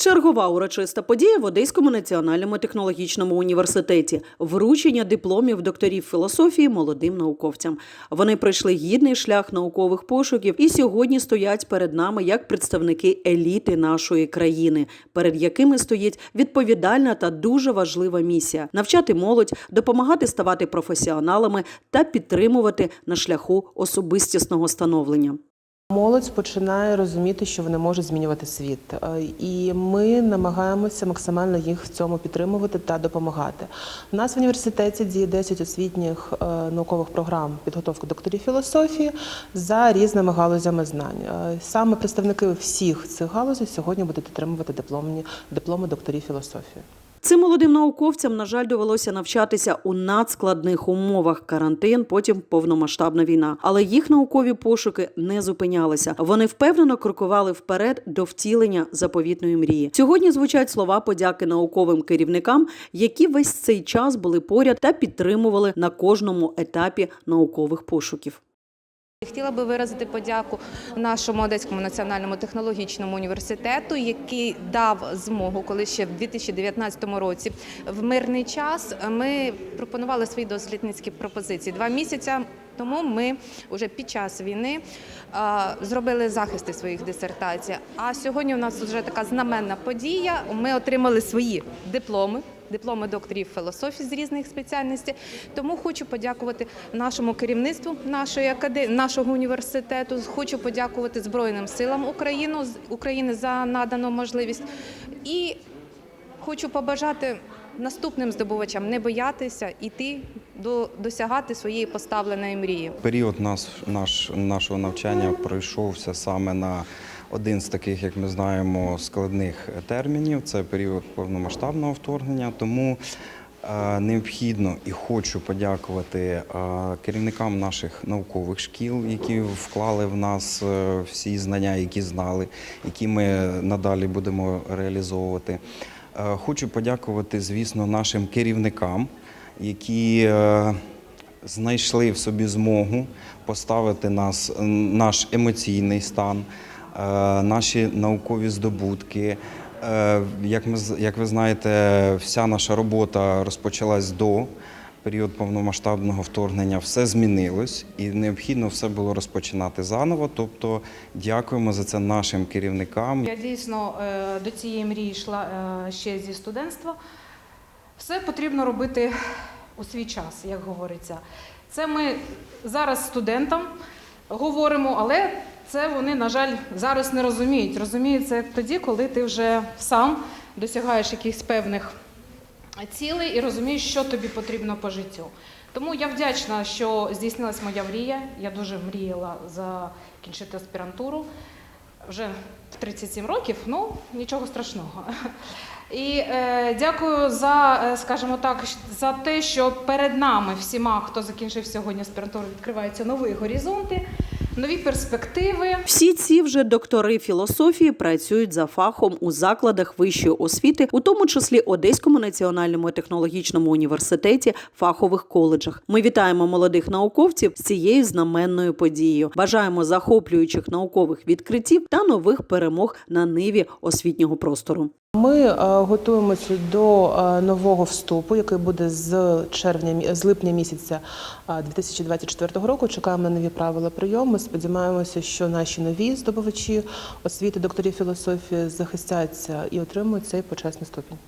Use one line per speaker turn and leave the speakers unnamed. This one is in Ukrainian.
Чергова урочиста подія в Одеському національному технологічному університеті вручення дипломів докторів філософії молодим науковцям. Вони пройшли гідний шлях наукових пошуків і сьогодні стоять перед нами як представники еліти нашої країни, перед якими стоїть відповідальна та дуже важлива місія навчати молодь, допомагати ставати професіоналами та підтримувати на шляху особистісного становлення.
Молодь починає розуміти, що вони можуть змінювати світ, Е, і ми намагаємося максимально їх в цьому підтримувати та допомагати. У нас в університеті діє 10 освітніх е, наукових програм підготовки докторів філософії за різними галузями знань. Е, Саме представники всіх цих галузей сьогодні будуть отримувати дипломні дипломи докторів філософії.
Цим молодим науковцям, на жаль, довелося навчатися у надскладних умовах карантин, потім повномасштабна війна. Але їх наукові пошуки не зупинялися. Вони впевнено крокували вперед до втілення заповітної мрії. Сьогодні звучать слова подяки науковим керівникам, які весь цей час були поряд та підтримували на кожному етапі наукових пошуків.
Хотіла би виразити подяку нашому Одеському національному технологічному університету, який дав змогу, коли ще в 2019 році в мирний час ми пропонували свої дослідницькі пропозиції. Два місяці тому ми вже під час війни зробили захисти своїх дисертацій. А сьогодні у нас вже така знаменна подія. Ми отримали свої дипломи дипломи докторів філософії з різних спеціальностей. Тому хочу подякувати нашому керівництву нашої академії, нашого університету. Хочу подякувати Збройним силам України, України за надану можливість. І хочу побажати наступним здобувачам не боятися іти до досягати своєї поставленої мрії.
Період нас, наш, нашого навчання пройшовся саме на один з таких, як ми знаємо, складних термінів. Це період повномасштабного вторгнення. Тому е, необхідно і хочу подякувати е, керівникам наших наукових шкіл, які вклали в нас е, всі знання, які знали, які ми надалі будемо реалізовувати. Хочу подякувати, звісно, нашим керівникам, які знайшли в собі змогу поставити нас, наш емоційний стан, наші наукові здобутки. Е, Як ми як ви знаєте, вся наша робота розпочалась до період повномасштабного вторгнення. Все змінилось і необхідно все було розпочинати заново. Тобто, дякуємо за це нашим керівникам.
Я дійсно е, до цієї мрії йшла е, ще зі студентства. Все потрібно робити у свій час, як говориться. Це ми зараз студентам говоримо, але це вони, на жаль, зараз не розуміють. Розуміють тоді, коли ти вже сам досягаєш якихось певних цілей і розумієш, що тобі потрібно по життю. Тому я вдячна, що здійснилась моя мрія. Я дуже мріяла закінчити аспірантуру вже в 37 років, ну нічого страшного. І е, дякую за, е, скажімо так, за те, що перед нами всіма, хто закінчив сьогодні аспірантуру, відкриваються нові горизонти, нові перспективи.
Всі ці вже доктори філософії працюють за фахом у закладах вищої освіти, у тому числі Одеському національному технологічному університеті, фахових коледжах. Ми вітаємо молодих науковців з цією знаменною подією. Бажаємо захоплюючих наукових відкриттів та нових перемог на ниві освітнього простору.
Ми е, готуємося до е, нового вступу, який буде з червня з липня місяця е, 2024 року. Чекаємо на нові правила прийому. Сподіваємося, що наші нові здобувачі освіти докторів філософії захистяться і отримують цей почесний ступінь.